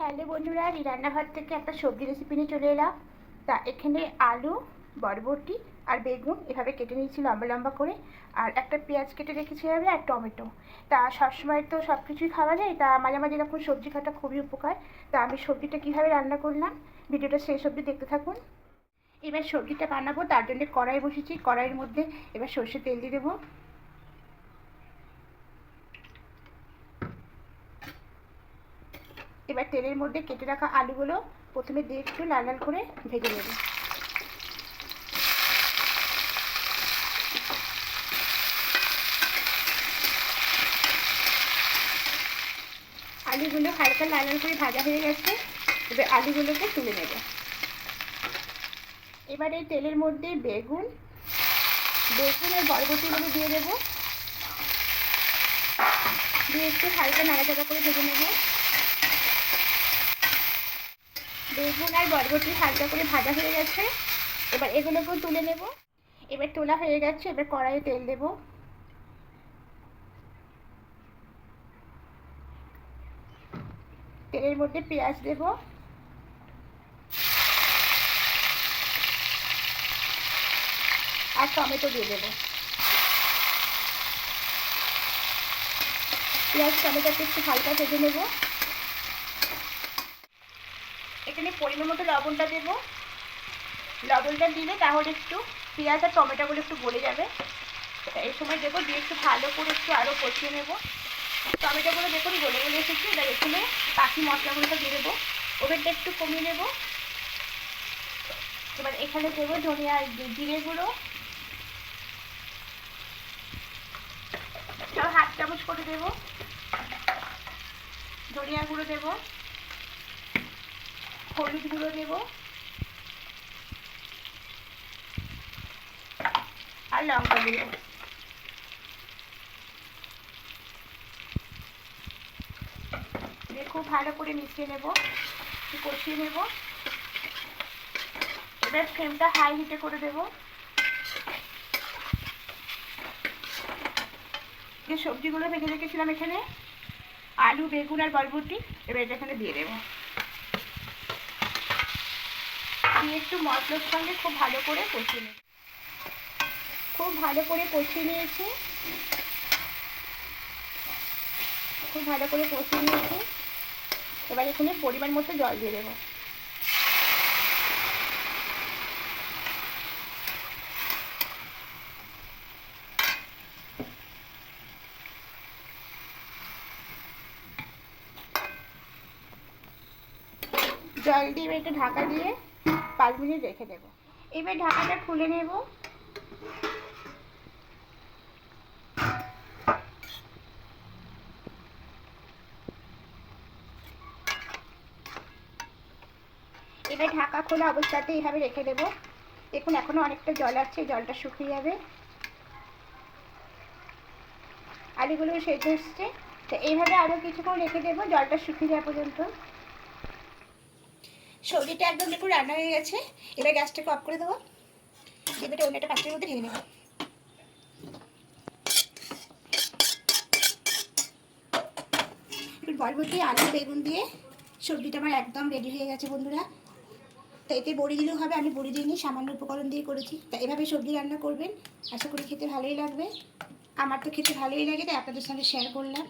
Hello বন্ধুরা রান্নাঘর থেকে একটা সবজি রেসিপি নিয়ে চলে এলাম। তা এখানে আলু, বরবটি আর বেগুন এভাবে কেটে নিয়েছি লম্বা লম্বা করে। আর একটা পেঁয়াজ কেটে রেখেছি এভাবে আর টমেটো। তা সবসময় তো সব কিছুই খাওয়া যায়, তা মাঝে মাঝে এরকম সবজি খাওয়াটা খুবই উপকার। তা আমি সবজিটা কীভাবে রান্না করলাম, ভিডিওটা সেই সবজি দেখতে থাকুন। এবার সবজিটা বানাবো, তার জন্য কড়াই বসেছি, কড়াইয়ের মধ্যে এবার সর্ষে তেল দিয়ে দেবো। এবার তেলের মধ্যে কেটে রাখা আলুগুলো প্রথমে দিয়ে একটু লাল লাল করে ভেজে নেব। আলুগুলো হালকা লাল লাল করে ভাজা হয়ে গেছে, এবার আলুগুলোকে তুলে নেব। এবার এই তেলের মধ্যে বেগুন বেগুন আর বরবটিগুলো দিয়ে দেবো। দিয়ে একটু হালকা নাড়াচাড়া করে ভেজে নেব। বেগুন আর বরবটি হালকা করে ভাজা হয়ে গেছে। এবার এগুলোকেও তুলে নেব। এবার তোলা হয়ে গেছে, এবার কড়াইয়ে তেল দেব। তেলের মধ্যে পেঁয়াজ দেব। আর টমেটো দিয়ে দেবো। পেঁয়াজ, টমেটোকে একটু হালকা ভেজে নেব। এখানে পরিমাণ মতো লবণটা দেবো। লবণটা দিলে তাহলে একটু পেঁয়াজ আর টমেটোগুলো একটু গলে যাবে। এই সময় দেবো দিয়ে একটু ভালো করে একটু আরও কষিয়ে নেব। টমেটোগুলো দেখুন গলে গলে এসেছে, এবার এখানে বাকি মশলাগুলোটা দিয়ে দেবো। ওভেনটা একটু কমিয়ে নেব। এবার এখানে দেবো ধনিয়া জিরে গুঁড়ো। হাফ চামচ করে দেবো। ধনিয়া গুঁড়ো দেবো। হলুদ গুঁড়ো দেব আর লঙ্কা দিয়ে খুব ভালো করে মিশিয়ে নেব কষিয়ে নেব। এবার ফ্লেমটা হাই হিটে করে দেব। যে সবজিগুলো ভেজে রেখেছিলাম এখানে, আলু, বেগুন আর বরবটি, এবার এটা এখানে দিয়ে দেবো। দিয়ে একটু মশলার সঙ্গে খুব ভালো করে কষিয়ে নিই খুব ভালো করে কষিয়ে নিয়েছি। খুব ভালো করে কষিয়ে নিয়েছি। এবার এখানে পরিমাণ মতো জল দিয়ে দেবো। জল দিয়ে একটু ঢাকা দিয়ে পাঁচ মিনিট রেখে দেব। এবার ঢাকাটা খুলে নেব। এবার ঢাকা খোলা অবস্থাতে এইভাবে রেখে দেব। দেখুন, এখনও অনেকটা জল আছে জলটা শুকিয়ে যাবে। আলুগুলো সেদ্ধ হচ্ছে। তো এইভাবে আরও কিছুক্ষণ রেখে দেবো, জলটা শুকিয়ে যাওয়া পর্যন্ত। সবজিটা একদম দেখুন রান্না হয়ে গেছে। এবার গ্যাসটাকে অফ করে দেবো। এবারে অন্য একটা পাত্রের মধ্যে ঢেলে নেব। বরবটি আলু, বেগুন দিয়ে সবজিটা আমার একদম রেডি হয়ে গেছে বন্ধুরা। তো এতে বড়ি দিলেও হবে, আমি বড়ি দিইনি, সামান্য উপকরণ দিয়ে করেছি। তা এভাবে সবজি রান্না করবেন, আশা করি খেতে ভালোই লাগবে। আমার তো খেতে ভালোই লাগে, তাই আপনাদের সঙ্গে শেয়ার করলাম।